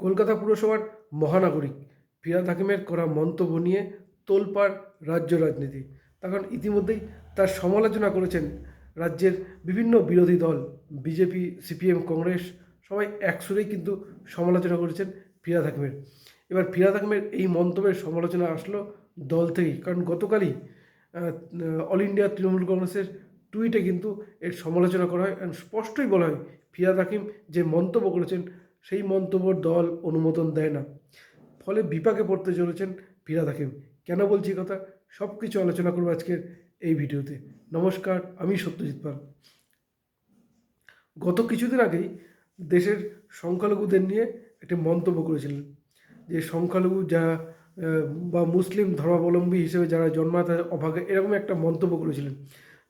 কলকাতা পুরসভার মহানাগরিক ফিরাদ হাকিমের করা মন্তব্য নিয়ে তোলপাড় রাজ্য রাজনীতি। তখন ইতিমধ্যেই তার সমালোচনা করেছেন রাজ্যের বিভিন্ন বিরোধী দল, বিজেপি, সিপিএম, কংগ্রেস, সবাই একসুরেই কিন্তু সমালোচনা করেছেন ফিরাদ হাকিমের। এবার ফিরাদ হাকিমের এই মন্তব্যের সমালোচনা আসলো দল থেকেই। কারণ গতকালই অল ইন্ডিয়া তৃণমূল কংগ্রেসের টুইটে কিন্তু এর সমালোচনা করা হয়। স্পষ্টই বলা হয়, ফিরাদ হাকিম যে মন্তব্য করেছেন সেই মন্তব্য দল অনুমোদন দেয় না। ফলে বিপাকে পড়তে চলেছেন ফিরাদ হাকিম। কেন বলছি কথা? সব কিছু আলোচনা করব আজকের এই ভিডিওতে। নমস্কার, আমি সত্যজিৎ পাল। গত কিছুদিন আগেই দেশের সংখ্যালঘুদের নিয়ে একটি মন্তব্য করেছিলেন যে সংখ্যালঘু যা বা মুসলিম ধর্মাবলম্বী হিসেবে যারা জন্মায় তাদের অভাগে এরকম একটা মন্তব্য করেছিলেন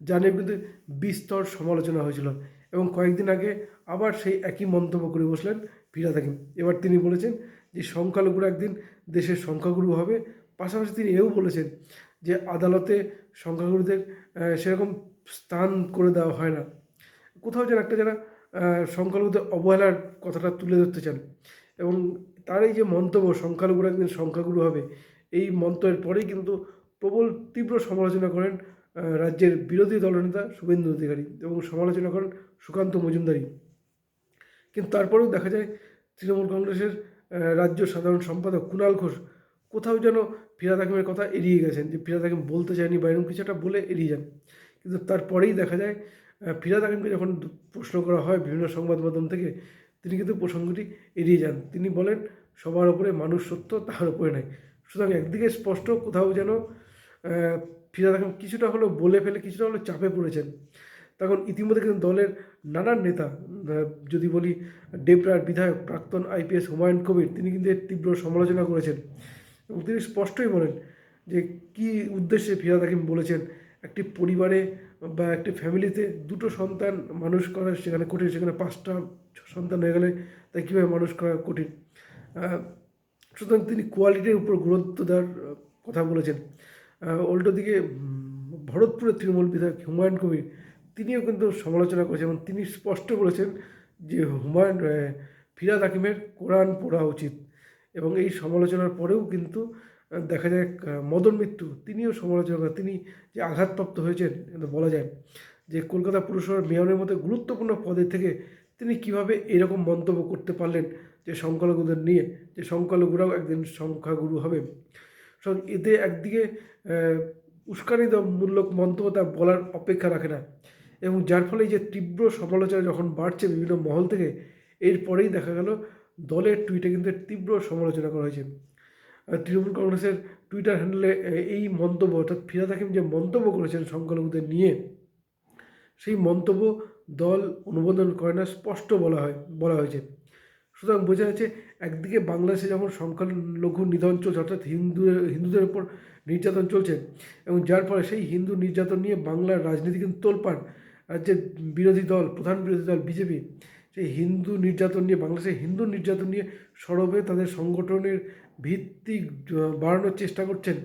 যা নিয়ে কিন্তু বিস্তর সমালোচনা হয়েছিল এবং কয়েকদিন আগে আবার সেই একই মন্তব্য করে বসলেন ফিরাদ থাকেন। এবার তিনি বলেছেন যে সংখ্যালঘুরা একদিন দেশের সংখ্যাগুরু হবে। পাশাপাশি তিনি এও বলেছেন যে আদালতে সংখ্যাগুরুদের সেরকম স্থান করে দেওয়া হয় না। কোথাও যেন একটা যারা সংখ্যালঘুদের অবহেলার কথাটা তুলে ধরতে চান। এবং তার এই যে মন্তব্য, সংখ্যালঘুরা একদিন সংখ্যাগুরু হবে, এই মন্তব্যের পরেই কিন্তু প্রবল তীব্র সমালোচনা করেন রাজ্যের বিরোধী দলনেতা শুভেন্দু অধিকারী এবং সমালোচনা করেন সুকান্ত মজুমদারি কিন্তু তারপরেও দেখা যায় তৃণমূল কংগ্রেসের রাজ্য সাধারণ সম্পাদক কুণাল ঘোষ কোথাও যেন ফিরাদ হাকিমের কথা এড়িয়ে গেছেন যে ফিরাদ হাকিম বলতে চায়নি বা এরকম কিছু একটা বলে এড়িয়ে যান। কিন্তু তারপরেই দেখা যায় ফিরাদ হাকিমকে যখন প্রশ্ন করা হয় বিভিন্ন সংবাদ মাধ্যম থেকে, তিনি কিন্তু প্রসঙ্গটি এড়িয়ে যান। তিনি বলেন, সবার ওপরে মানুষ সত্য, তাহার উপরে নাই সুতরাং একদিকে স্পষ্ট কোথাও যেন ফিরাদ হাকিম কিছুটা হলেও বলে ফেলে, কিছুটা হলেও চাপে পড়েছেন। তখন ইতিমধ্যে কিন্তু দলের নানান নেতা যদি বলি ডেবরার বিধায়ক, প্রাক্তন আইপিএস হুমায়ুন কবির, তিনি কিন্তু এর তীব্র সমালোচনা করেছেন। এবং তিনি স্পষ্টই বলেন যে, কি উদ্দেশ্যে ফিরাদ হাকিম বলেছেন, একটি পরিবারে বা একটি ফ্যামিলিতে দুটো সন্তান মানুষ করা সেখানে কঠিন, সেখানে পাঁচটা সন্তান হয়ে গেলে তাই কীভাবে মানুষ করা কঠিন? সুতরাং তিনি কোয়ালিটির উপর গুরুত্ব দেওয়ার কথা বলেছেন। উল্টো দিকে ভরতপুরের তৃণমূল বিধায়ক হুমায়ুন কবির তিনিও কিন্তু সমালোচনা করেছেন এবং তিনি স্পষ্ট বলেছেন যে হুমায়ুন ফিরাদ হাকিমের কোরআন পড়া উচিত। এবং এই সমালোচনার পরেও কিন্তু দেখা যায় মদন মিত্র তিনিও সমালোচনা তিনি যে আঘাতপ্রাপ্ত হয়েছেন বলা যায় যে কলকাতা পুরসভার মেয়রের মতো গুরুত্বপূর্ণ পদে থেকে তিনি কীভাবে এরকম মন্তব্য করতে পারলেন যে সংখ্যালঘুদের নিয়ে যে সংখ্যালঘুরাও একদিন সংখ্যাগুরু হবে। সুতরাং এতে একদিকে আহ, উস্কানিমূলক মন্তব্য তা বলার অপেক্ষা রাখে না। এবং যার ফলে যে তীব্র সমালোচনা যখন বাড়ছে বিভিন্ন মহল থেকে, এরপরেই দেখা গেল দলের টুইটে কিন্তু তীব্র সমালোচনা করা হয়েছে। তৃণমূল কংগ্রেসের টুইটার হ্যান্ডেলে এই মন্তব্য, অর্থাৎ ফিরাদ হাকিম যে মন্তব্য করেছেন সংখ্যালঘুদের নিয়ে, সেই মন্তব্য দল অনুমোদন করে না, স্পষ্ট বলা হয়, বলা হয়েছে। সুতরাং বোঝা যাচ্ছে একদিকে বাংলাদেশে যেমন সংখ্যালঘু নিধন চলছে, অর্থাৎ হিন্দু, হিন্দুদের উপর নির্যাতন চলছে, এবং যার ফলে সেই হিন্দু নির্যাতন নিয়ে বাংলার রাজনীতি কিন্তু তোলপাড়। রাজ্যের বিরোধী দল, প্রধান বিরোধী দল, বিজেপি সেই হিন্দু নির্যাতন নিয়ে বাংলাদেশের হিন্দু নির্যাতন নিয়ে সরবে, তাদের সংগঠনের ভিত্তি বাড়ানোর চেষ্টা করছেন।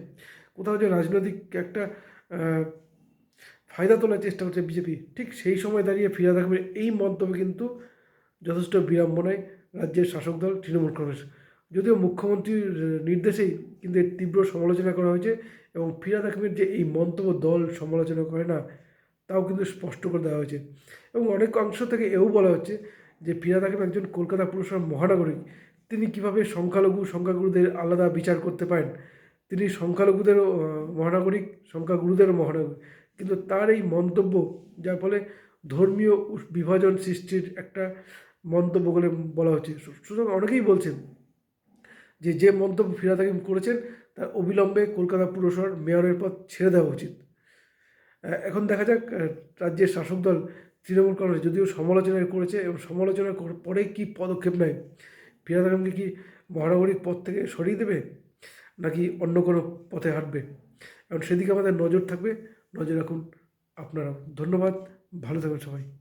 কোথাও যে রাজনৈতিক একটা ফায়দা তোলার চেষ্টা করছে বিজেপি, ঠিক সেই সময় দাঁড়িয়ে ফিরাদ আহমেদ এই মন্তব্য কিন্তু যথেষ্ট বিড়ম্বনায় রাজ্যের শাসক দল তৃণমূল কংগ্রেস। যদিও মুখ্যমন্ত্রীর নির্দেশেই কিন্তু এর তীব্র সমালোচনা করা হয়েছে এবং ফিরাদ আহমেদ যে এই মন্তব্য দল সমালোচনা করে না তাও কিন্তু স্পষ্ট করে দেওয়া হয়েছে। এবং অনেক অংশ থেকে এও বলা হচ্ছে যে ফিরাদ একজন কলকাতা পুরসভার মহানগরিক তিনি কীভাবে সংখ্যালঘু সংখ্যাগুরুদের আলাদা বিচার করতে পারেন? তিনি সংখ্যালঘুদেরও আহ, মহানাগরিক সংখ্যাগুরুদেরও মহানাগরিক। কিন্তু তার এই মন্তব্য যার ফলে ধর্মীয় বিভাজন সৃষ্টির একটা মন্তব্য বলে বলা হচ্ছে। সুতরাং অনেকেই বলছেন যে যে মন্তব্য ফিরাদ হাকিম করেছেন তার অবিলম্বে কলকাতা পুরসভার মেয়রের পদ ছেড়ে দেওয়া উচিত। এখন দেখা যাক রাজ্যের শাসক দল তৃণমূল কংগ্রেস যদিও সমালোচনা করেছে এবং সমালোচনা পরে কি পদক্ষেপ নেয়? ফিরাদ আলমকে কি মহানগরীর পদ থেকে সরিয়ে দেবে? নাকি অন্য কোনো পথে হাঁটবে? এবং সেদিকে আমাদের নজর থাকবে। নজর রাখুন আপনারা ধন্যবাদ। ভালো থাকবেন সবাই।